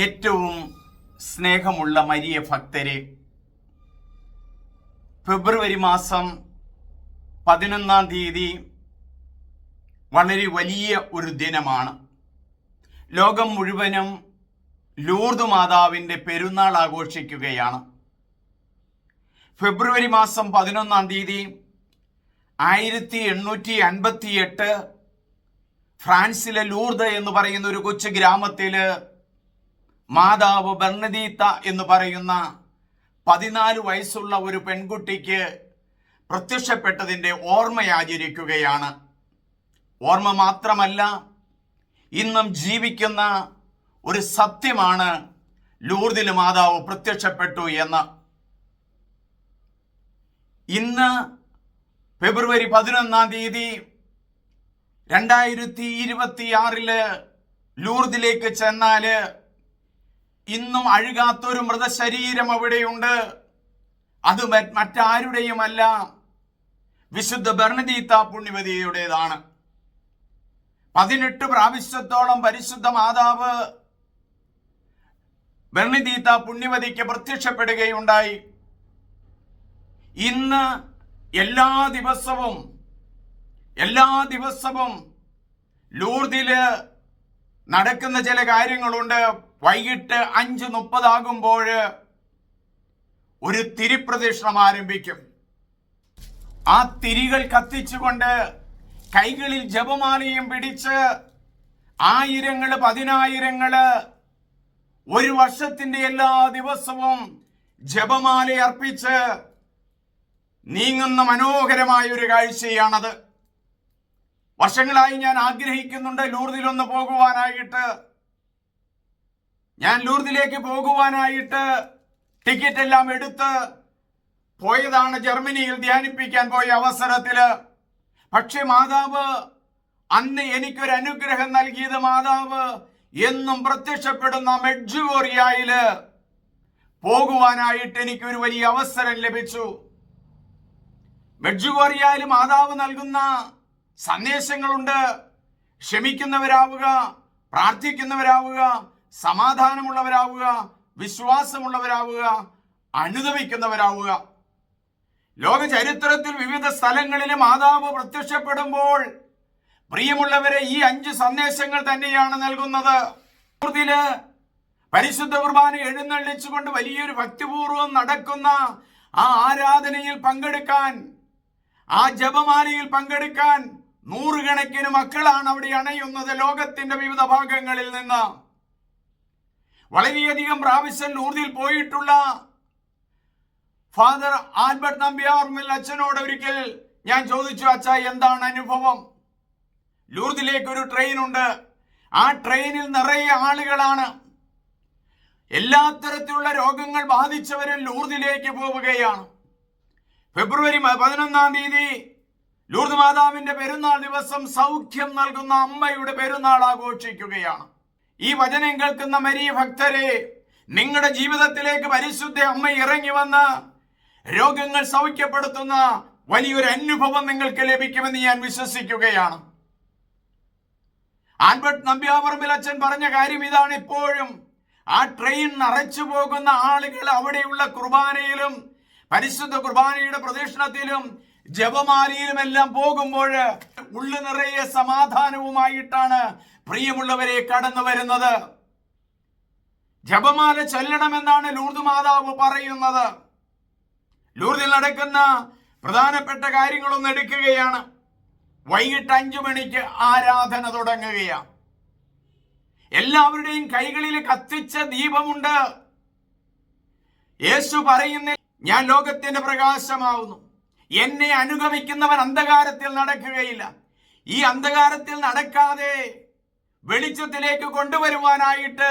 ഏറ്റവും സ്നേഹമുള്ള മരിയ ഭക്തരെ ഫെബ്രുവരി മാസം പതിനൊന്നാം തീയതി വളരെ വലിയ ഒരു ദിനമാണ്. ലോകം മുഴുവനും ലൂർദ് മാതാവിന്റെ പെരുന്നാൾ ആഘോഷിക്കുകയാണ്. ഫെബ്രുവരി മാസം പതിനൊന്നാം തീയതി ആയിരത്തി എണ്ണൂറ്റി അൻപത്തി എട്ട് ഫ്രാൻസിലെ ലൂർദ് എന്ന് പറയുന്ന ഒരു കൊച്ചു ഗ്രാമത്തിൽ മാതാവ് ബർണദീത്ത എന്ന് പറയുന്ന പതിനാല് വയസ്സുള്ള ഒരു പെൺകുട്ടിക്ക് പ്രത്യക്ഷപ്പെട്ടതിന്റെ ഓർമ്മയാചരിക്കുകയാണ്. ഓർമ്മ മാത്രമല്ല ഇന്നും ജീവിക്കുന്ന ഒരു സത്യമാണ് ലൂർദിൽ മാതാവ് പ്രത്യക്ഷപ്പെട്ടു എന്ന്. ഇന്ന് ഫെബ്രുവരി പതിനൊന്നാം തീയതി രണ്ടായിരത്തി ഇരുപത്തിയാറിൽ ലൂർദിലേക്ക് ചെന്നാൽ ഇന്നും അഴുകാത്തൊരു മൃതശരീരം അവിടെയുണ്ട്. അത് മറ്റാരുടെയും മറ്റാരുടെയുമല്ല. വിശുദ്ധ ഭരണദീത്ത പുണ്യവതിയുടേതാണ്. പതിനെട്ട് പ്രാവശ്യത്തോളം പരിശുദ്ധ മാതാവ് ഭരണദീത്ത പുണ്യവതിക്ക് പ്രത്യക്ഷപ്പെടുകയുണ്ടായി. ഇന്ന് എല്ലാ ദിവസവും എല്ലാ ദിവസവും ലൂർദിൽ നടക്കുന്ന ചില കാര്യങ്ങളുണ്ട്. വൈകിട്ട് അഞ്ച് മുപ്പതാകുമ്പോൾ ഒരു തിരിപ്രദക്ഷിണം ആരംഭിക്കും. ആ തിരികൾ കത്തിച്ചുകൊണ്ട് കൈകളിൽ ജപമാലയും പിടിച്ച് ആയിരങ്ങൾ പതിനായിരങ്ങൾ ഒരു വർഷത്തിന്റെ എല്ലാ ദിവസവും ജപമാല അർപ്പിച്ച് നീങ്ങുന്ന മനോഹരമായ ഒരു കാഴ്ചയാണത്. വർഷങ്ങളായി ഞാൻ ആഗ്രഹിക്കുന്നുണ്ട് ലൂർദിലൊന്ന് പോകുവാനായിട്ട്. ഞാൻ ലൂർദിലേക്ക് പോകുവാനായിട്ട് ടിക്കറ്റ് എല്ലാം എടുത്ത് പോയതാണ് ജർമ്മനിയിൽ ധ്യാനിപ്പിക്കാൻ പോയ അവസരത്തിൽ. പക്ഷെ മാതാവ് അന്ന് എനിക്കൊരു അനുഗ്രഹം നൽകിയത് മാതാവ് എന്നും പ്രത്യക്ഷപ്പെടുന്ന മെഡ്ജുഗോറിയയിൽ പോകുവാനായിട്ട് എനിക്കൊരു വലിയ അവസരം ലഭിച്ചു. മെഡ്ജുഗോറിയയിൽ മാതാവ് നൽകുന്ന സന്ദേശങ്ങളുണ്ട്. ക്ഷമിക്കുന്നവരാവുക പ്രാർത്ഥിക്കുന്നവരാവുക സമാധാനമുള്ളവരാവുക വിശ്വാസമുള്ളവരാവുക അനുദവിക്കുന്നവരാവുക ലോക ചരിത്രത്തിൽ വിവിധ സ്ഥലങ്ങളിൽ മാതാവ് പ്രത്യക്ഷപ്പെടുമ്പോൾ പ്രിയമുള്ളവരെ ഈ അഞ്ച് സന്ദേശങ്ങൾ തന്നെയാണ് നൽകുന്നത്. പരിശുദ്ധ കുർബാന എഴുന്നള്ളിച്ചുകൊണ്ട് വലിയൊരു ഭക്തിപൂർവം നടക്കുന്ന ആ ആരാധനയിൽ പങ്കെടുക്കാൻ ആ ജപമാലയിൽ പങ്കെടുക്കാൻ നൂറുകണക്കിന് മക്കളാണ് അവിടെ അണയുന്നത് ലോകത്തിന്റെ വിവിധ ഭാഗങ്ങളിൽ നിന്ന്. വളരെയധികം പ്രാവശ്യം ലൂർദിൽ പോയിട്ടുള്ള ഫാദർ ആൽബർട്ട് നമ്പ്യാർമിൽ അച്ഛനോട് ഒരിക്കൽ ഞാൻ ചോദിച്ചു അച്ഛ എന്താണ് അനുഭവം? ലൂർദിലേക്ക് ഒരു ട്രെയിൻ ഉണ്ട്. ആ ട്രെയിനിൽ നിറയെ ആളുകളാണ്. എല്ലാ തരത്തിലുള്ള രോഗങ്ങൾ ബാധിച്ചവരും ലൂർദിലേക്ക് പോവുകയാണ്. ഫെബ്രുവരി പതിനൊന്നാം തീയതി ലൂർദ് മാതാവിന്റെ പെരുന്നാൾ ദിവസം സൗഖ്യം നൽകുന്ന അമ്മയുടെ പെരുന്നാൾ ആഘോഷിക്കുകയാണ്. ഈ വചനം കേൾക്കുന്ന മരിയ ഭക്തരെ നിങ്ങളുടെ ജീവിതത്തിലേക്ക് പരിശുദ്ധ അമ്മ ഇറങ്ങി വന്ന് രോഗങ്ങൾ സൗഖ്യപ്പെടുത്തുന്ന വലിയൊരു അനുഭവം നിങ്ങൾക്ക് ലഭിക്കുമെന്ന് ഞാൻ വിശ്വസിക്കുകയാണ്. ആൽബർട്ട് നമ്പ്യാപറമ്പിൽ അച്ഛൻ പറഞ്ഞ കാര്യം ഇതാണ് ഇപ്പോഴും. ആ ട്രെയിൻ നിറച്ചു പോകുന്ന ആളുകൾ അവിടെയുള്ള കുർബാനയിലും പരിശുദ്ധ കുർബാനയുടെ പ്രദക്ഷിണത്തിലും ജപമാലയിലും എല്ലാം പോകുമ്പോൾ ഉള്ളു നിറയെ സമാധാനവുമായിട്ടാണ് പ്രിയമുള്ളവരെ കടന്നു വരുന്നത്. ജപമാല ചൊല്ലണമെന്നാണ് ലൂർദ് മാതാവ് പറയുന്നത്. ലൂർദിൽ നടക്കുന്ന പ്രധാനപ്പെട്ട കാര്യങ്ങളൊന്നും എടുക്കുകയാണ്. വൈകിട്ട് അഞ്ചു മണിക്ക് ആരാധന തുടങ്ങുകയാണ്. എല്ലാവരുടെയും കൈകളിൽ കത്തിച്ച ദീപമുണ്ട്. യേശു പറയുന്ന ഞാൻ ലോകത്തിന്റെ പ്രകാശമാവുന്നു. എന്നെ അനുഗമിക്കുന്നവൻ അന്ധകാരത്തിൽ നടക്കുകയില്ല. ഈ അന്ധകാരത്തിൽ നടക്കാതെ വെളിച്ചത്തിലേക്ക് കൊണ്ടുവരുവാനായിട്ട്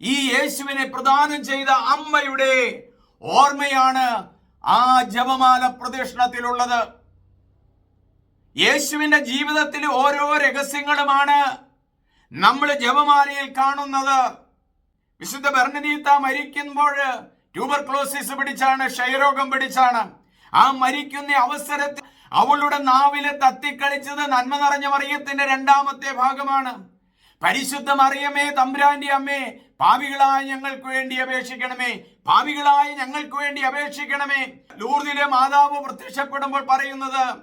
ഈ യേശുവിനെ പ്രദാനം ചെയ്ത അമ്മയുടെ ഓർമ്മയാണ് ആ ജപമാല പ്രദക്ഷിണത്തിലുള്ളത്. യേശുവിന്റെ ജീവിതത്തിൽ ഓരോ രഹസ്യങ്ങളുമാണ് നമ്മൾ ജപമാലയിൽ കാണുന്നത്. വിശുദ്ധ ഭരണനീത്ത മരിക്കുമ്പോൾ ട്യൂബർക്ലോസിസ് പിടിച്ചാണ് ക്ഷയരോഗം പിടിച്ചാണ്. ആ മരിക്കുന്ന അവസരത്തിൽ അവളുടെ നാവിലെ തത്തിക്കളിച്ചത് നന്മ നിറഞ്ഞ മറിയത്തിന്റെ രണ്ടാമത്തെ ഭാഗമാണ്. പരിശുദ്ധ മറിയമേ തമ്പുരാന്റെ അമ്മേ പാവികളായ ഞങ്ങൾക്ക് വേണ്ടി അപേക്ഷിക്കണമേ പാവികളായ ഞങ്ങൾക്ക് വേണ്ടി അപേക്ഷിക്കണമേ. ലൂർദിലെ മാതാവ് പ്രത്യക്ഷപ്പെടുമ്പോൾ പറയുന്നത്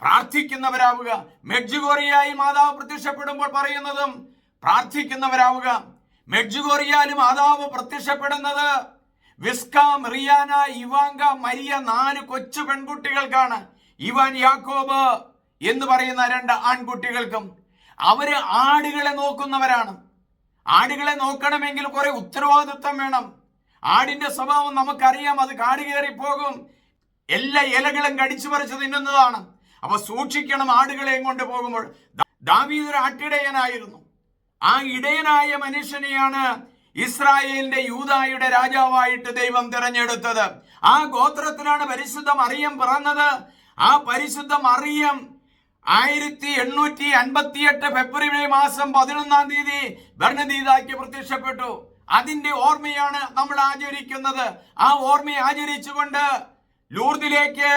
പ്രാർത്ഥിക്കുന്നവരാവുക. മെഡ്ജുഗോറിയായി മാതാവ് പ്രത്യക്ഷപ്പെടുമ്പോൾ പറയുന്നതും പ്രാർത്ഥിക്കുന്നവരാവുക. മെഡ്ജുഗോറിയാലും മാതാവ് പ്രത്യക്ഷപ്പെടുന്നത് വിസ്ക റിയാന ഇവാങ്ക മരിയ നാല് കൊച്ചു പെൺകുട്ടികൾക്കാണ്. ഇവാൻ യാക്കോബ് എന്ന് പറയുന്ന രണ്ട് ആൺകുട്ടികൾക്കും അവർ ആടുകളെ നോക്കുന്നവരാണ്. ആടുകളെ നോക്കണമെങ്കിൽ കുറെ ഉത്തരവാദിത്വം വേണം. ആടിന്റെ സ്വഭാവം നമുക്കറിയാം അത് കാട് കയറി പോകും. എല്ലാ ഇലകളും കടിച്ചു പറിച്ച് തിന്നുന്നതാണ്. അപ്പൊ സൂക്ഷിക്കണം ആടുകളെ കൊണ്ട് പോകുമ്പോൾ. ദാവീദ് ഒരു ആട്ടിടയനായിരുന്നു ആ ഇടയനായ മനുഷ്യനെയാണ് ഇസ്രായേലിന്റെ യൂതായുടെ രാജാവായിട്ട് ദൈവം തിരഞ്ഞെടുത്തത്. ആ ഗോത്രത്തിലാണ് പരിശുദ്ധ മറിയം പിറന്നത്. ആ പരിശുദ്ധ മറിയം ആയിരത്തി എണ്ണൂറ്റി അൻപത്തിയെട്ട് ഫെബ്രുവരി മാസം പതിനൊന്നാം തീയതി ഭരണതീതാക്കി പ്രത്യക്ഷപ്പെട്ടു. അതിന്റെ ഓർമ്മയാണ് നമ്മൾ ആചരിക്കുന്നത്. ആ ഓർമ്മയെ ആചരിച്ചുകൊണ്ട് ലൂർദിലേക്ക്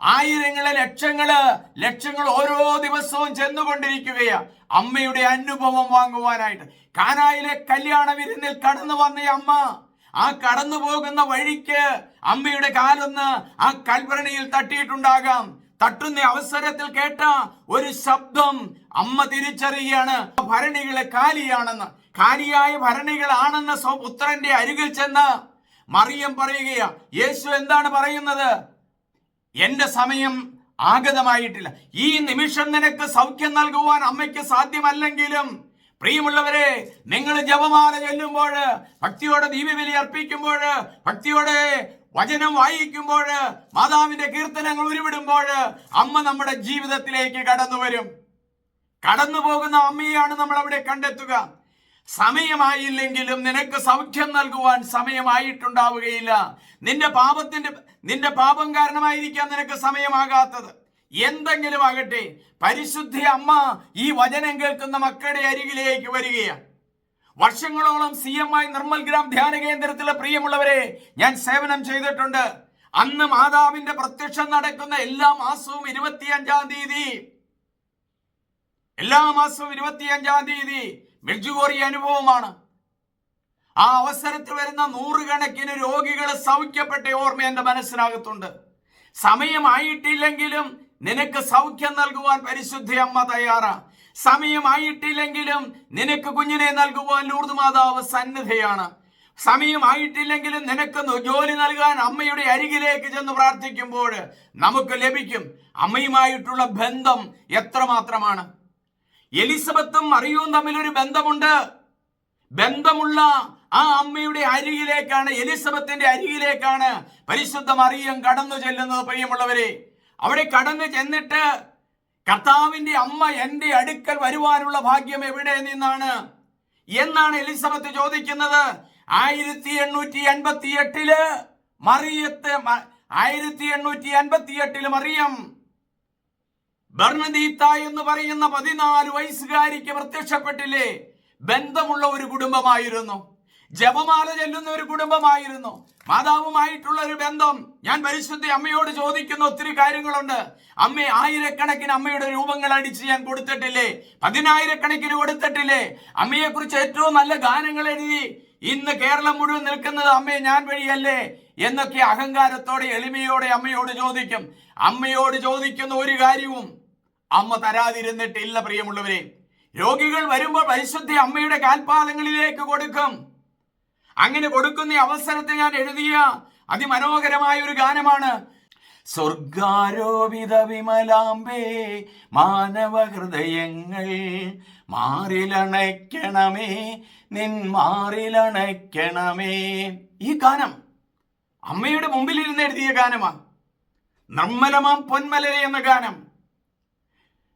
ആയിരങ്ങൾ ലക്ഷങ്ങൾ ലക്ഷങ്ങൾ ഓരോ ദിവസവും ചെന്നുകൊണ്ടിരിക്കുകയാ. അമ്മയുടെ അനുഭവം വാങ്ങുവാനായിട്ട്. കാനായിലെ കല്യാണ വിരുന്നിൽ കടന്നു വന്ന അമ്മ ആ കടന്നു പോകുന്ന വഴിക്ക് അമ്മയുടെ കാലൊന്ന് ആ കൽവരണിയിൽ തട്ടിയിട്ടുണ്ടാകാം. തട്ടുന്ന അവസരത്തിൽ കേട്ട ഒരു ശബ്ദം അമ്മ തിരിച്ചറിയുകയാണ്. ഭരണികൾ കാലിയാണെന്ന്. കാലിയായ ഭരണികളാണെന്ന് പുത്രന്റെ അരികിൽ ചെന്ന് മറിയം പറയുകയാ. യേശു എന്താണ് പറയുന്നത്? എന്റെ സമയം ആഗതമായിട്ടില്ല. ഈ നിമിഷം നിനക്ക് സൗഖ്യം നൽകുവാൻ അമ്മയ്ക്ക് സാധ്യമല്ലെങ്കിലും പ്രിയമുള്ളവരെ നിങ്ങൾ ജപമാല ചൊല്ലുമ്പോൾ ഭക്തിയോടെ ദീപബലി അർപ്പിക്കുമ്പോൾ ഭക്തിയോടെ വചനം വായിക്കുമ്പോൾ മാതാവിന്റെ കീർത്തനങ്ങൾ ഉരുവിടുമ്പോൾ അമ്മ നമ്മുടെ ജീവിതത്തിലേക്ക് കടന്നു വരും കടന്നു പോകുന്ന അമ്മയെയാണ് നമ്മൾ അവിടെ കണ്ടെത്തുക. സമയമായില്ലെങ്കിലും നിനക്ക് സൗഖ്യം നൽകുവാൻ സമയമായിട്ടുണ്ടാവുകയില്ല. നിന്റെ പാപത്തിന്റെ നിന്റെ പാപം കാരണമായിരിക്കാം നിനക്ക് സമയമാകാത്തത്. എന്തെങ്കിലും ആകട്ടെ പരിശുദ്ധി അമ്മ ഈ വചനം കേൾക്കുന്ന മക്കളുടെ അരികിലേക്ക് വരികയാണ്. വർഷങ്ങളോളം C M I Nirmal Gram ധ്യാന കേന്ദ്രത്തിലെ പ്രിയമുള്ളവരെ ഞാൻ സേവനം ചെയ്തിട്ടുണ്ട്. അന്ന് മാതാവിന്റെ പ്രത്യക്ഷം നടക്കുന്ന എല്ലാ മാസവും ഇരുപത്തിയഞ്ചാം തീയതി. എല്ലാ മാസവും ഇരുപത്തിയഞ്ചാം തീയതി മെൽജുഗോറി അനുഭവമാണ്. ആ അവസരത്തിൽ വരുന്ന നൂറുകണക്കിന് രോഗികൾ സൗഖ്യപ്പെട്ട ഓർമ്മ എന്റെ മനസ്സിനകത്തുണ്ട്. സമയമായിട്ടില്ലെങ്കിലും നിനക്ക് സൗഖ്യം നൽകുവാൻ പരിശുദ്ധ അമ്മ തയ്യാറാ. സമയമായിട്ടില്ലെങ്കിലും നിനക്ക് കുഞ്ഞിനെ നൽകുവാൻ ലൂർദ് മാതാവ് സന്നിധയാണ്. സമയമായിട്ടില്ലെങ്കിലും നിനക്ക് ജോലി നൽകാൻ അമ്മയുടെ അരികിലേക്ക് ചെന്ന് പ്രാർത്ഥിക്കുമ്പോൾ നമുക്ക് ലഭിക്കും. അമ്മയുമായിട്ടുള്ള ബന്ധം എത്രമാത്രമാണ്? എലിസബത്തും മറിയവും തമ്മിലൊരു ബന്ധമുണ്ട്. ബന്ധമുള്ള ആ അമ്മയുടെ അരികിലേക്കാണ് എലിസബത്തിന്റെ അരികിലേക്കാണ് പരിശുദ്ധ മറിയം കടന്നു ചെല്ലുന്നത് പ്രിയമുള്ളവരെ. അവിടെ കടന്നു ചെന്നിട്ട് കർത്താവിന്റെ അമ്മ എന്റെ അടുക്കൽ വരുവാനുള്ള ഭാഗ്യം എവിടെ നിന്നാണ്? എന്നാണ് എലിസബത്ത് ചോദിക്കുന്നത്. ആയിരത്തി എണ്ണൂറ്റി അൻപത്തി എട്ടിൽ മറിയത്തെ ആയിരത്തി എണ്ണൂറ്റി അൻപത്തി എട്ടിൽ മറിയം ബർണദീത്ത എന്ന് പറയുന്ന പതിനാല് വയസ്സുകാരിക്ക് പ്രത്യക്ഷപ്പെട്ടില്ലേ? ബന്ധമുള്ള ഒരു കുടുംബമായിരുന്നു. ജപമാല ചെല്ലുന്ന ഒരു കുടുംബമായിരുന്നു. മാതാവുമായിട്ടുള്ള ഒരു ബന്ധം. ഞാൻ പരിശുദ്ധ അമ്മയോട് ചോദിക്കുന്ന ഒത്തിരി കാര്യങ്ങളുണ്ട്. അമ്മ ആയിരക്കണക്കിന് അമ്മയുടെ രൂപങ്ങൾ അടിച്ച് ഞാൻ കൊടുത്തിട്ടില്ലേ? പതിനായിരക്കണക്കിന് കൊടുത്തിട്ടില്ലേ? അമ്മയെ കുറിച്ച് ഏറ്റവും നല്ല ഗാനങ്ങൾ എഴുതി ഇന്ന് കേരളം മുഴുവൻ നിൽക്കുന്നത് അമ്മയെ ഞാൻ വഴിയല്ലേ? എന്നൊക്കെ അഹങ്കാരത്തോടെ എളിമയോടെ അമ്മയോട് ചോദിക്കും. അമ്മയോട് ചോദിക്കുന്ന ഒരു കാര്യവും അമ്മ തരാതിരുന്നിട്ടില്ല പ്രിയമുള്ളവരെ. രോഗികൾ വരുമ്പോൾ പരിശുദ്ധ അമ്മയുടെ കാൽപാദങ്ങളിലേക്ക് കൊടുക്കും. അങ്ങനെ കൊടുക്കുന്ന അവസരത്തെ ഞാൻ എഴുതിയ അതിമനോഹരമായ ഒരു ഗാനമാണ്. സ്വർഗാരോപിത വിമലാംബേ മാനവ ഹൃദയങ്ങൾ മാറിലണയ്ക്കണമേ നിൻ മാറിലണയ്ക്കണമേ. ഈ ഗാനം അമ്മയുടെ മുമ്പിൽ ഇരുന്ന് എഴുതിയ ഗാനമാണ്. നിർമ്മലമാം പൊന്മലരെ എന്ന ഗാനം.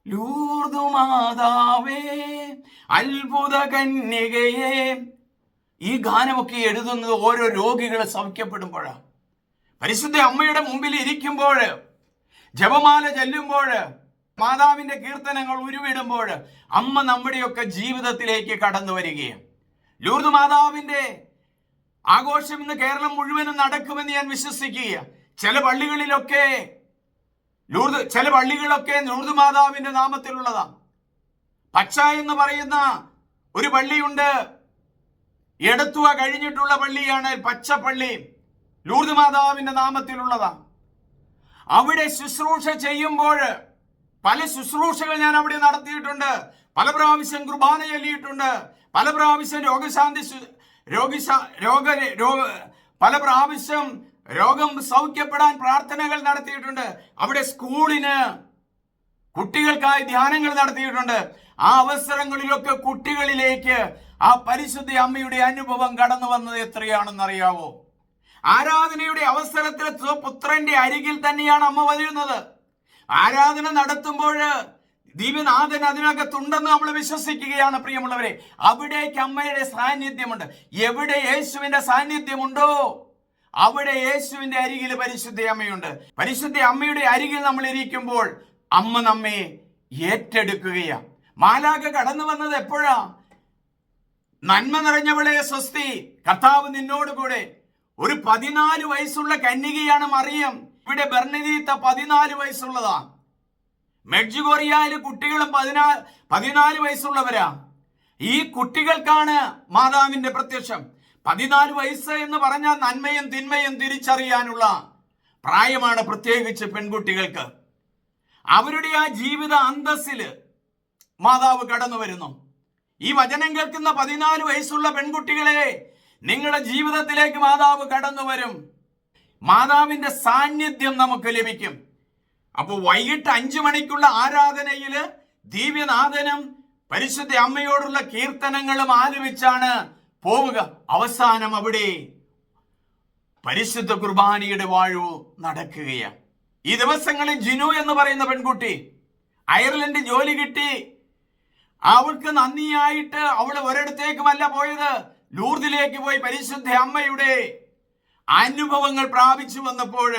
ലൂർദു മാതാവേ അത്ഭുത കന്യകയെ. ഈ ഗാനമൊക്കെ എഴുതുന്നത് ഓരോ രോഗികളെ സൗഖ്യപ്പെടുമ്പോഴാണ് പരിശുദ്ധ അമ്മയുടെ മുമ്പിൽ ഇരിക്കുമ്പോൾ ജപമാല ചെല്ലുമ്പോൾ മാതാവിന്റെ കീർത്തനങ്ങൾ ഉരുവിടുമ്പോൾ അമ്മ നമ്മുടെയൊക്കെ ജീവിതത്തിലേക്ക് കടന്നു വരികയാണ്. ലൂർദ് മാതാവിന്റെ ആഘോഷം ഇന്ന് കേരളം മുഴുവനും നടക്കുമെന്ന് ഞാൻ വിശ്വസിക്കുക ചില പള്ളികളിലൊക്കെ ലൂർദ് ചില പള്ളികളൊക്കെ ലൂർദ് മാതാവിന്റെ നാമത്തിലുള്ളതാണ്. പച്ച എന്ന് പറയുന്ന ഒരു പള്ളിയുണ്ട്. എടത്തുവ കഴിഞ്ഞിട്ടുള്ള പള്ളിയാണ് പച്ച പള്ളി. ലൂർദ് മാതാവിന്റെ നാമത്തിലുള്ളതാണ്. അവിടെ ശുശ്രൂഷ ചെയ്യുമ്പോൾ പല ശുശ്രൂഷകൾ ഞാൻ അവിടെ നടത്തിയിട്ടുണ്ട്. പല പ്രാവശ്യം കുർബാന ചൊല്ലിയിട്ടുണ്ട്. പല പ്രാവശ്യം രോഗശാന്തി രോഗി രോഗ രോഗ പല പ്രാവശ്യം രോഗം സൗഖ്യപ്പെടാൻ പ്രാർത്ഥനകൾ നടത്തിയിട്ടുണ്ട്. അവിടെ സ്കൂളിന് കുട്ടികൾക്കായി ധ്യാനങ്ങൾ നടത്തിയിട്ടുണ്ട്. ആ അവസരങ്ങളിലൊക്കെ കുട്ടികളിലേക്ക് ആ പരിശുദ്ധ അമ്മയുടെ അനുഭവം കടന്നു വന്നത് എത്രയാണെന്നറിയാവോ? ആരാധനയുടെ അവസരത്തിൽ പുത്രന്റെ അരികിൽ തന്നെയാണ് അമ്മ വരുന്നത് ആരാധന നടത്തുമ്പോൾ ദിവ്യനാഥൻ അതിനകത്തുണ്ടെന്ന് നമ്മൾ വിശ്വസിക്കുകയാണ് പ്രിയമുള്ളവരെ. അവിടേക്ക് അമ്മയുടെ സാന്നിധ്യമുണ്ട്. എവിടെ യേശുവിന്റെ സാന്നിധ്യമുണ്ടോ? അവിടെ യേശുവിന്റെ അരികിൽ പരിശുദ്ധ അമ്മയുണ്ട്. പരിശുദ്ധ അമ്മയുടെ അരികിൽ നമ്മൾ ഇരിക്കുമ്പോൾ അമ്മ നമ്മെ ഏറ്റെടുക്കുകയാ. മാലാക കടന്നു വന്നത് എപ്പോഴാ? നന്മ നിറഞ്ഞവളെ സ്വസ്തി കർത്താവ് നിന്നോട് കൂടെ. ഒരു പതിനാല് വയസ്സുള്ള കന്യകയാണ് മറിയം. ഇവിടെ ബർണദീത്ത പതിനാല് വയസ്സുള്ളതാ. മെഡ്ജുഗോറിയയിൽ കുട്ടികളും പതിനാല് പതിനാല് വയസ്സുള്ളവരാ. ഈ കുട്ടികൾക്കാണ് മാതാവിന്റെ പ്രത്യക്ഷം. പതിനാല് വയസ്സ് എന്ന് പറഞ്ഞാൽ നന്മയും തിന്മയും തിരിച്ചറിയാനുള്ള പ്രായമാണ് പ്രത്യേകിച്ച് പെൺകുട്ടികൾക്ക്. അവരുടെ ആ ജീവിത അന്തസ്സിൽ മാതാവ് കടന്നു വരുന്നു. ഈ വചനം കേൾക്കുന്ന പതിനാല് വയസ്സുള്ള പെൺകുട്ടികളെ നിങ്ങളുടെ ജീവിതത്തിലേക്ക് മാതാവ് കടന്നു വരും. മാതാവിന്റെ സാന്നിധ്യം നമുക്ക് ലഭിക്കും. അപ്പോൾ വൈകിട്ട് അഞ്ചു മണിക്കുള്ള ആരാധനയിൽ ദിവ്യനാഥനും പരിശുദ്ധ അമ്മയോടുള്ള കീർത്തനങ്ങളും ആലപിച്ചാണ് പോവുക. അവസാനം അവിടെ പരിശുദ്ധ കുർബാനയുടെ വാഴു നടക്കുകയാണ്. ഈ ദിവസങ്ങളിൽ ജിനു എന്ന് പറയുന്ന പെൺകുട്ടി അയർലൻഡ് ജോലി കിട്ടി. അവൾക്ക് നന്ദിയായിട്ട് അവൾ ഒരിടത്തേക്കുമല്ല പോയത്. ലൂർദിലേക്ക് പോയി പരിശുദ്ധ അമ്മയുടെ അനുഭവങ്ങൾ പ്രാപിച്ചു വന്നപ്പോൾ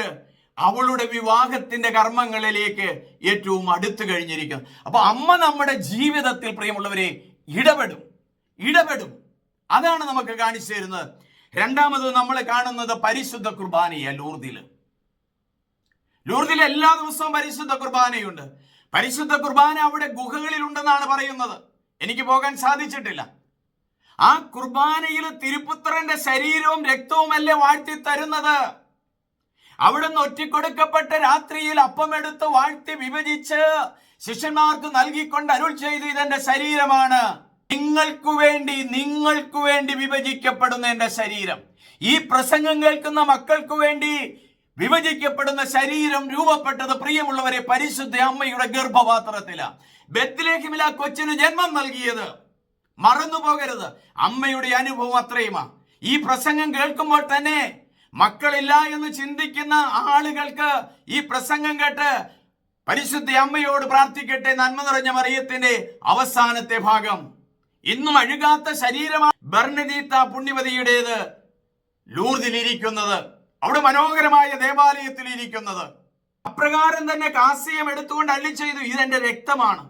അവളുടെ വിവാഹത്തിന്റെ കർമ്മങ്ങളിലേക്ക് ഏറ്റവും അടുത്തു കഴിഞ്ഞിരിക്കുന്നു. അപ്പൊ അമ്മ നമ്മുടെ ജീവിതത്തിൽ പ്രിയമുള്ളവരെ ഇടപെടും. ഇടപെടും. അതാണ് നമുക്ക് കാണിച്ചു തരുന്നത്. രണ്ടാമത് നമ്മൾ കാണുന്നത് പരിശുദ്ധ കുർബാനയ ലൂർദിൽ ലൂർദിൽ എല്ലാ ദിവസവും പരിശുദ്ധ കുർബാനയുണ്ട്. പരിശുദ്ധ കുർബാന അവിടെ ഗുഹകളിൽ ഉണ്ടെന്നാണ് പറയുന്നത്. എനിക്ക് പോകാൻ സാധിച്ചിട്ടില്ല. ആ കുർബാനയിൽ തിരുപുത്രന്റെ ശരീരവും രക്തവും അല്ലേ വാഴ്ത്തി തരുന്നത് അവിടുന്ന് ഒറ്റിക്കൊടുക്കപ്പെട്ട രാത്രിയിൽ അപ്പമെടുത്ത് വാഴ്ത്തി വിഭജിച്ച് ശിഷ്യന്മാർക്ക് നൽകിക്കൊണ്ട് അരുൾ ചെയ്ത് ഇതെന്റെ ശരീരമാണ്. നിങ്ങൾക്കു വേണ്ടി നിങ്ങൾക്കു വേണ്ടി വിഭജിക്കപ്പെടുന്ന എന്റെ ശരീരം. ഈ പ്രസംഗം കേൾക്കുന്ന മക്കൾക്കു വേണ്ടി വിഭജിക്കപ്പെടുന്ന ശരീരം രൂപപ്പെട്ടത് പ്രിയമുള്ളവരെ പരിശുദ്ധ അമ്മയുടെ ഗർഭപാത്രത്തിലാണ് ബethlehem-ൽ കൊച്ചിന് ജന്മം നൽകിയത്. മറന്നു പോകരുത് അമ്മയുടെ അനുഭവം അത്രയുമാ. ഈ പ്രസംഗം കേൾക്കുമ്പോൾ തന്നെ മക്കളില്ല എന്ന് ചിന്തിക്കുന്ന ആളുകൾക്ക് ഈ പ്രസംഗം കേട്ട് പരിശുദ്ധ അമ്മയോട് പ്രാർത്ഥിക്കട്ടെ നന്മ നിറഞ്ഞ മറിയത്തിന്റെ അവസാനത്തെ ഭാഗം. ഇന്നും അഴുകാത്ത ശരീരമാണ് ബർണദീത്ത പുണ്യവതിയുടേത്. ലൂർദിലിരിക്കുന്നത് അവിടെ മനോഹരമായ ദേവാലയത്തിൽ ഇരിക്കുന്നത് അപ്രകാരം തന്നെ കാസ്യം എടുത്തുകൊണ്ട് അള്ളി ചെയ്തു ഇതെന്റെ രക്തമാണ്.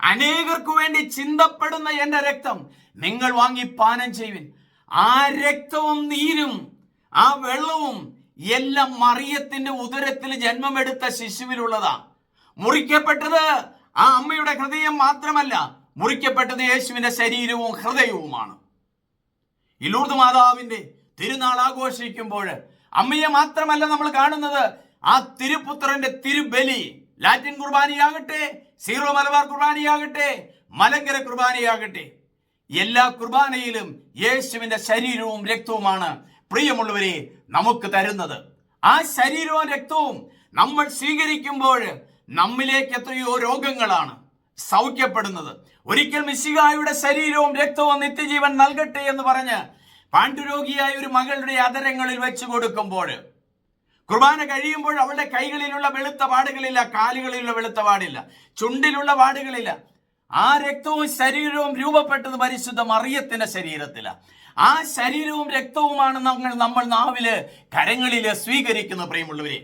അനേകർക്കു വേണ്ടി ചിന്തപ്പെടുന്ന എന്റെ രക്തം നിങ്ങൾ വാങ്ങി പാനം ചെയ്യുവിൻ. ആ രക്തവും നീരും ആ വെള്ളവും എല്ലാം മറിയത്തിന്റെ ഉദരത്തിൽ ജന്മമെടുത്ത ശിശുവിലുള്ളതാ. മുറിക്കപ്പെട്ടത് ആ അമ്മയുടെ ഹൃദയം മാത്രമല്ല മുറിക്കപ്പെട്ടത് യേശുവിന്റെ ശരീരവും ഹൃദയവുമാണ്. ഇലൂർദ് ലൂർദ് മാതാവിന്റെ തിരുനാൾ ആഘോഷിക്കുമ്പോൾ അമ്മയെ മാത്രമല്ല നമ്മൾ കാണുന്നത്. ആ തിരുപുത്രന്റെ തിരുബലി ലാറ്റിൻ കുർബാനയാകട്ടെ സീറോ മലബാർ കുർബാനയാകട്ടെ മലങ്കര കുർബാനയാകട്ടെ. എല്ലാ കുർബാനയിലും യേശുവിന്റെ ശരീരവും രക്തവുമാണ് പ്രിയമുള്ളവരെ നമുക്ക് തരുന്നത്. ആ ശരീരവും രക്തവും നമ്മൾ സ്വീകരിക്കുമ്പോൾ നമ്മിലേക്ക് എത്രയോ രോഗങ്ങളാണ്. സൗഖ്യപ്പെടുന്നത്. ഒരിക്കൽ മിശികായുടെ ശരീരവും രക്തവും നിത്യജീവൻ നൽകട്ടെ എന്ന് പറഞ്ഞ് പാണ്ഡുരോഗിയായ ഒരു മകളുടെ അതരങ്ങളിൽ വെച്ച് കൊടുക്കുമ്പോൾ കുർബാന കഴിയുമ്പോൾ അവളുടെ കൈകളിലുള്ള വെളുത്ത പാടുകളില്ല കാലുകളിലുള്ള വെളുത്ത പാടില്ല ചുണ്ടിലുള്ള പാടുകളില്ല. ആ രക്തവും ശരീരവും രൂപപ്പെട്ടത് പരിശുദ്ധ മറിയത്തിന്റെ ശരീരത്തിലാണ് ആ ശരീരവും രക്തവുമാണ് നമ്മൾ നമ്മൾ നാവിൽ കരങ്ങളിൽ സ്വീകരിക്കുന്ന പ്രിയമുള്ളവരെ.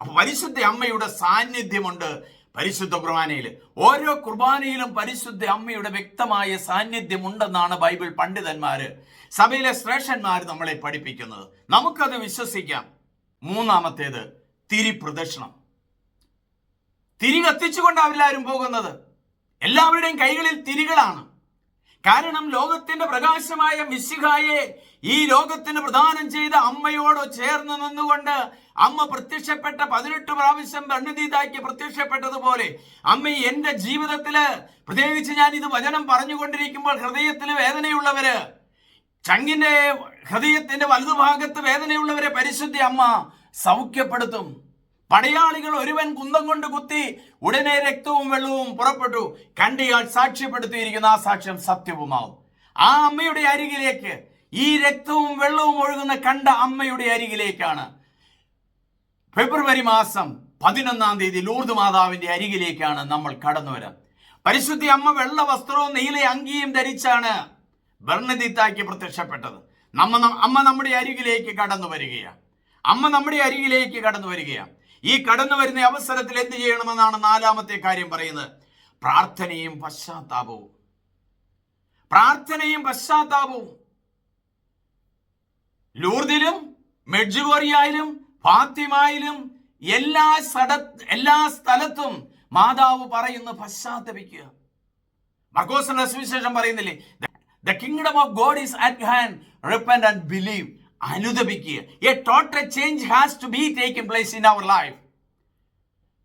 അപ്പൊ പരിശുദ്ധ അമ്മയുടെ സാന്നിധ്യമുണ്ട്. പരിശുദ്ധ കുർബാനയിൽ ഓരോ കുർബാനയിലും പരിശുദ്ധ അമ്മയുടെ വ്യക്തമായ സാന്നിധ്യം ഉണ്ടെന്നാണ് ബൈബിൾ പണ്ഡിതന്മാര് സഭയിലെ ശ്രേഷ്ഠന്മാർ നമ്മളെ പഠിപ്പിക്കുന്നത്. നമുക്കത് വിശ്വസിക്കാം. മൂന്നാമത്തേത് തിരി പ്രദക്ഷിണം. തിരി കത്തിച്ചുകൊണ്ട് അവരെല്ലാവരും പോകുന്നത്. എല്ലാവരുടെയും കൈകളിൽ തിരികളാണ്. കാരണം ലോകത്തിന്റെ പ്രകാശമായ മിശിഹായെ ഈ ലോകത്തിന് പ്രദാനം ചെയ്ത അമ്മയോട് ചേർന്ന് നിന്നുകൊണ്ട് അമ്മ പ്രത്യക്ഷപ്പെട്ട പതിനെട്ട് പ്രാവശ്യം ഭരണനീതാക്കി പ്രത്യക്ഷപ്പെട്ടതുപോലെ അമ്മ എന്റെ ജീവിതത്തിൽ പ്രത്യേകിച്ച് ഞാൻ ഇത് വചനം പറഞ്ഞുകൊണ്ടിരിക്കുമ്പോൾ ഹൃദയത്തിൽ വേദനയുള്ളവര് ചങ്ങിന്റെ ഹൃദയത്തിന്റെ വലതുഭാഗത്ത് വേദനയുള്ളവരെ പരിശുദ്ധി അമ്മ സൗഖ്യപ്പെടുത്തും. പടയാളികൾ ഒരുവൻ കുന്തം കൊണ്ട് കുത്തി ഉടനെ രക്തവും വെള്ളവും പുറപ്പെട്ടു. കണ്ടയാൾ സാക്ഷ്യപ്പെടുത്തിയിരിക്കുന്ന ആ സാക്ഷ്യം സത്യവുമാവും. ആ അമ്മയുടെ അരികിലേക്ക് ഈ രക്തവും വെള്ളവും ഒഴുകുന്ന കണ്ട അമ്മയുടെ അരികിലേക്കാണ്. ഫെബ്രുവരി മാസം പതിനൊന്നാം തീയതി ലൂർദ് മാതാവിന്റെ അരികിലേക്കാണ് നമ്മൾ കടന്നു വരാം. പരിശുദ്ധി അമ്മ വെള്ള വസ്ത്രവും നീല അങ്കിയും ധരിച്ചാണ് ബർണദിത്താക്കി പ്രത്യക്ഷപ്പെട്ടത്. നമ്മ അമ്മ നമ്മുടെ അരികിലേക്ക് കടന്നു വരികയാണ്. അമ്മ നമ്മുടെ അരികിലേക്ക് കടന്നു വരികയാണ്. ഈ കടന്നു വരുന്ന അവസരത്തിൽ എന്ത് ചെയ്യണമെന്നാണ് നാലാമത്തെ കാര്യം പറയുന്നത്. പ്രാർത്ഥനയും പശ്ചാത്താപവും. പ്രാർത്ഥനയും പശ്ചാത്താപവും. ലൂർദിലും മെഡ്ജുവറിയായാലും ഫാത്തിമായിലും എല്ലാ സ്ഥല എല്ലാ സ്ഥലത്തും മാതാവ് പറയുന്നു പശ്ചാത്തപിക്കുക. മർക്കോസിന്റെ സുവിശേഷം പറയുന്നില്ലേ? The kingdom of God is at hand repent and believe അനുദപിക്കുക. A total change has to be taken place in our life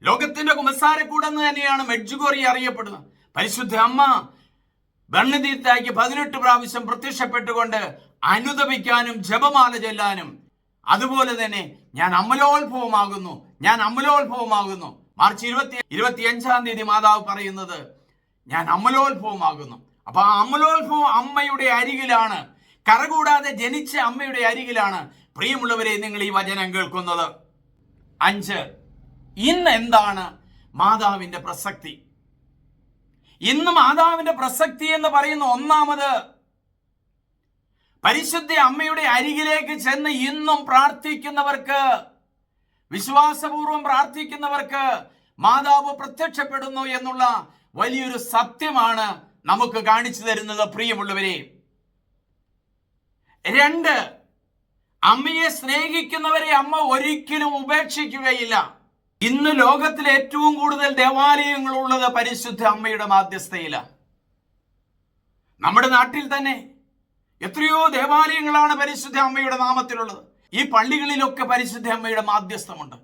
ലോകത്തിന്റെ കുമസാരക്കൂടെന്ന് തന്നെയാണ് മെഡ്ജുഗോറി അറിയപ്പെടുന്നത്. പരിശുദ്ധ അമ്മ ബണ്ണതീർത്താക്കി പതിനെട്ട് പ്രാവശ്യം പ്രത്യക്ഷപ്പെട്ടുകൊണ്ട് അനുദപിക്കാനും ജപമാല ചെല്ലാനും അതുപോലെ തന്നെ ഞാൻ അമലോത്ഭവമാകുന്നു. ഞാൻ അമലോത്ഭവമാകുന്നു. മാർച്ച് ഇരുപത്തി ഇരുപത്തി അഞ്ചാം തീയതി മാതാവ് പറയുന്നത് ഞാൻ അമലോത്ഭവമാകുന്നു. അപ്പൊ ആ അമലോത്ഭവം അമ്മയുടെ അരികിലാണ്. കറകൂടാതെ ജനിച്ച അമ്മയുടെ അരികിലാണ് പ്രിയമുള്ളവരെ നിങ്ങൾ ഈ വചനം കേൾക്കുന്നത്. അഞ്ച് ഇന്ന് എന്താണ് മാതാവിന്റെ പ്രസക്തി? ഇന്ന് മാതാവിന്റെ പ്രസക്തി എന്ന് പറയുന്ന ഒന്നാമത് പരിശുദ്ധ അമ്മയുടെ അരികിലേക്ക് ചെന്ന് ഇന്നും പ്രാർത്ഥിക്കുന്നവർക്ക് വിശ്വാസപൂർവം പ്രാർത്ഥിക്കുന്നവർക്ക് മാതാവ് പ്രത്യക്ഷപ്പെടുന്നു എന്നുള്ള വലിയൊരു സത്യമാണ് നമുക്ക് കാണിച്ചു തരുന്നത് പ്രിയമുള്ളവരെ. രണ്ട് അമ്മയെ സ്നേഹിക്കുന്നവരെ അമ്മ ഒരിക്കലും ഉപേക്ഷിക്കുകയില്ല. ഇന്ന് ലോകത്തിൽ ഏറ്റവും കൂടുതൽ ദേവാലയങ്ങളുള്ളത് പരിശുദ്ധ അമ്മയുടെ മാധ്യസ്ഥയിലാണ് നമ്മുടെ നാട്ടിൽ തന്നെ എത്രയോ ദേവാലയങ്ങളാണ് പരിശുദ്ധ അമ്മയുടെ നാമത്തിലുള്ളത്. ഈ പള്ളികളിലൊക്കെ പരിശുദ്ധ അമ്മയുടെ മാധ്യസ്ഥമുണ്ട്.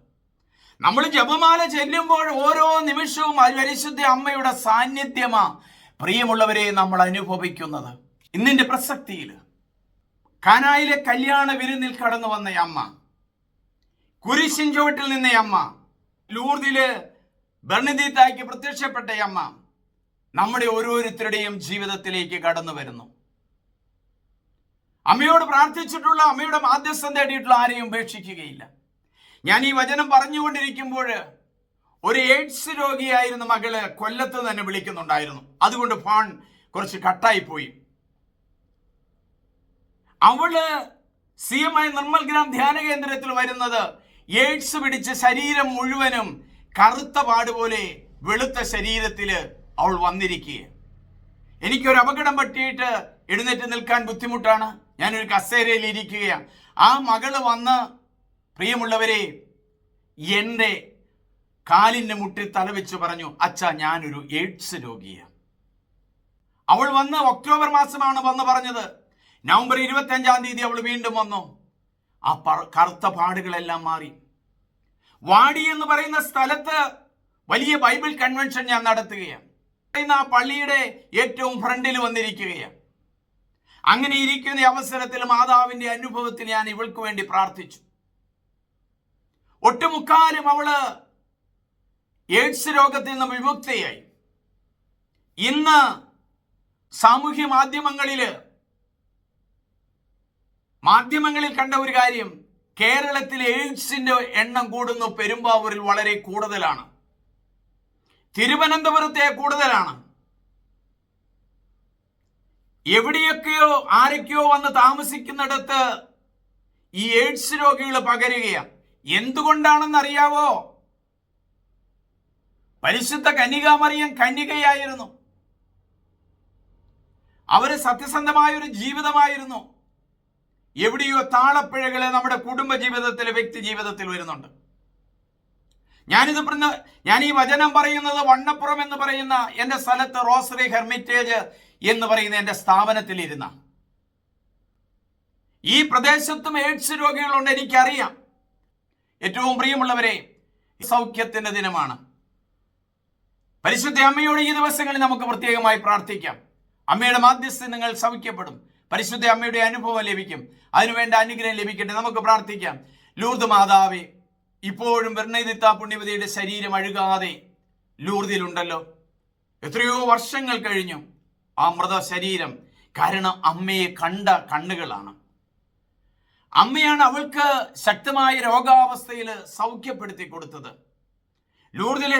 നമ്മൾ ജപമാല ചെല്ലുമ്പോൾ ഓരോ നിമിഷവും പരിശുദ്ധ അമ്മയുടെ സാന്നിധ്യമാ പ്രിയമുള്ളവരെ നമ്മൾ അനുഭവിക്കുന്നത്. ഇന്നിന്റെ പ്രസക്തിയിൽ കാനായിലെ കല്യാണ വിരുന്നിൽ കടന്നു വന്ന അമ്മ കുരിശിൻ ചുവട്ടിൽ നിന്ന അമ്മ ലൂർദിൽ ബർണിദീത്തായ്ക്ക് പ്രത്യക്ഷപ്പെട്ട അമ്മ നമ്മുടെ ഓരോരുത്തരുടെയും ജീവിതത്തിലേക്ക് കടന്നു വരുന്നു. അമ്മയോട് പ്രാർത്ഥിച്ചിട്ടുള്ള അമ്മയുടെ മാധ്യസ്ഥം തേടിയിട്ടുള്ള ആരെയും ഉപേക്ഷിക്കുകയില്ല. ഞാൻ ഈ വചനം പറഞ്ഞുകൊണ്ടിരിക്കുമ്പോൾ ഒരു എയ്ഡ്സ് രോഗിയായിരുന്ന മകൾ കൊല്ലത്ത് തന്നെ വിളിക്കുന്നുണ്ടായിരുന്നു. അതുകൊണ്ട് ഫോൺ കുറച്ച് കട്ടായി പോയി അവൾ C M I Nirmal Gram ധ്യാന കേന്ദ്രത്തിൽ വരുന്നത് എയ്ഡ്സ് പിടിച്ച് ശരീരം മുഴുവനും കറുത്ത പാടുപോലെ വെളുത്ത ശരീരത്തിൽ അവൾ വന്നിരിക്കുക എനിക്കൊരു അപകടം പറ്റിയിട്ട് എഴുന്നേറ്റ് നിൽക്കാൻ ബുദ്ധിമുട്ടാണ്. ഞാനൊരു കസേരയിൽ ഇരിക്കുകയാണ്. ആ മകൾ വന്ന് പ്രിയമുള്ളവരെ എന്റെ കാലിന്റെ മുട്ടിൽ തലവെച്ച് പറഞ്ഞു അച്ഛ ഞാനൊരു എയ്ഡ്സ് രോഗിയാണ്. അവൾ വന്ന് ഒക്ടോബർ മാസമാണ് വന്ന് പറഞ്ഞത്. നവംബർ ഇരുപത്തി അഞ്ചാം തീയതി അവൾ വീണ്ടും വന്നു. ആ കറുത്ത പാടുകളെല്ലാം മാറി. വാടി എന്ന് പറയുന്ന സ്ഥലത്ത് വലിയ ബൈബിൾ കൺവെൻഷൻ ഞാൻ നടത്തുകയാണ്. ആ പള്ളിയുടെ ഏറ്റവും ഫ്രണ്ടിൽ വന്നിരിക്കുകയാണ്. അങ്ങനെ ഇരിക്കുന്ന അവസരത്തിൽ മാതാവിന്റെ അനുഭവത്തിൽ ഞാൻ ഇവൾക്ക് വേണ്ടി പ്രാർത്ഥിച്ചു. ഒട്ടുമുക്കാലും അവൾ എയ്ഡ്സ് രോഗത്തിൽ നിന്ന് വിമുക്തയായി. ഇന്ന് സാമൂഹ്യ മാധ്യമങ്ങളിൽ മാധ്യമങ്ങളിൽ കണ്ട ഒരു കാര്യം കേരളത്തിൽ എയ്ഡ്സിന്റെ എണ്ണം കൂടുന്നു പെരുമ്പാവൂരിൽ വളരെ കൂടുതലാണ്. തിരുവനന്തപുരത്തെ കൂടുതലാണ്. എവിടെയൊക്കെയോ ആരൊക്കെയോ വന്ന് താമസിക്കുന്നിടത്ത് ഈ എയ്ഡ്സ് രോഗികൾ പകരുകയാണ്. എന്തുകൊണ്ടാണെന്ന് അറിയാവോ പരിശുദ്ധ കന്യകാമറിയം കന്യകയായിരുന്നു. അവർ സത്യസന്ധമായ ഒരു ജീവിതമായിരുന്നു. എവിടെയോ താളപ്പിഴകൾ നമ്മുടെ കുടുംബ ജീവിതത്തിൽ വ്യക്തി ജീവിതത്തിൽ വരുന്നുണ്ട്. ഞാനിത് പറഞ്ഞ- ഞാൻ ഈ വചനം പറയുന്നത് വണ്ണപ്പുറം എന്ന് പറയുന്ന എന്റെ സ്ഥലത്ത് റോസറി ഹെർമിറ്റേജ് എന്ന് പറയുന്ന എന്റെ സ്ഥാപനത്തിൽ ഇരുന്ന ഈ പ്രദേശത്തും എയ്ഡ്സ് രോഗികളുണ്ട് എനിക്കറിയാം. ഏറ്റവും പ്രിയമുള്ളവരെ സൗഖ്യത്തിന്റെ ദിനമാണ്. പരിശുദ്ധ അമ്മയോട് ഈ ദിവസങ്ങളിൽ നമുക്ക് പ്രത്യേകമായി പ്രാർത്ഥിക്കാം. അമ്മയുടെ മാധ്യസ്ഥ നിങ്ങൾ സൗഖ്യപ്പെടും. പരിശുദ്ധ അമ്മയുടെ അനുഭവം ലഭിക്കും. അതിനുവേണ്ട അനുഗ്രഹം ലഭിക്കട്ടെ. നമുക്ക് പ്രാർത്ഥിക്കാം. ലൂർദ് മാതാവി ഇപ്പോഴും വെർണയിദിത്ത പുണ്യവതിയുടെ ശരീരം അഴുകാതെ ലൂർദിലുണ്ടല്ലോ. എത്രയോ വർഷങ്ങൾ കഴിഞ്ഞു ആ മൃത ശരീരം കാരണം അമ്മയെ കണ്ട കണ്ണുകളാണ്. അമ്മയാണ് അവൾക്ക് ശക്തമായ രോഗാവസ്ഥയിൽ സൗഖ്യപ്പെടുത്തി കൊടുത്തത് ലൂർദിൽ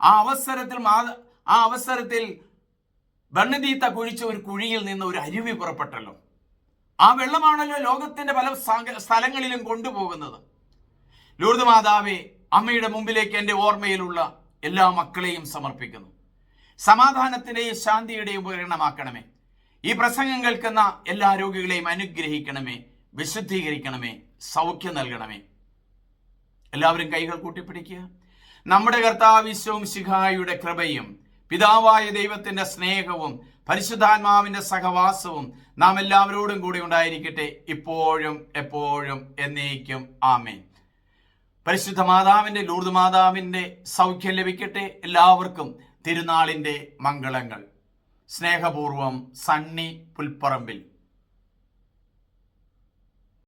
ആ അവസരത്തിൽ ആ അവസരത്തിൽ ബണ്ണദീത്ത കുഴിച്ച ഒരു കുഴിയിൽ നിന്ന് ഒരു അരുവി പുറപ്പെട്ടല്ലോ. ആ വെള്ളമാണല്ലോ ലോകത്തിന്റെ പല സ്ഥലങ്ങളിലും കൊണ്ടുപോകുന്നത്. ലൂർദ് മാതാവേ അമ്മയുടെ മുമ്പിലേക്ക് എന്റെ ഓർമ്മയിലുള്ള എല്ലാ മക്കളെയും സമർപ്പിക്കുന്നു. സമാധാനത്തിന്റെയും ശാന്തിയുടെയും ഉപകരണമാക്കണമേ. ഈ പ്രസംഗം കേൾക്കുന്ന എല്ലാ രോഗികളെയും അനുഗ്രഹിക്കണമേ വിശുദ്ധീകരിക്കണമേ സൗഖ്യം നൽകണമേ. എല്ലാവരും കൈകൾ കൂട്ടിപ്പിടിക്കുക. നമ്മുടെ കർത്താവിശ്വവും ശിഖായുടെ കൃപയും പിതാവായ ദൈവത്തിന്റെ സ്നേഹവും പരിശുദ്ധാത്മാവിന്റെ സഹവാസവും നാം എല്ലാവരോടും കൂടി ഉണ്ടായിരിക്കട്ടെ. ഇപ്പോഴും എപ്പോഴും എന്നേക്കും. ആമേൻ. പരിശുദ്ധ മാതാവിന്റെ ലൂർദ് മാതാവിന്റെ സൗഖ്യം ലഭിക്കട്ടെ എല്ലാവർക്കും. തിരുനാളിന്റെ മംഗളങ്ങൾ. സ്നേഹപൂർവം സണ്ണി പുൽപ്പറമ്പിൽ.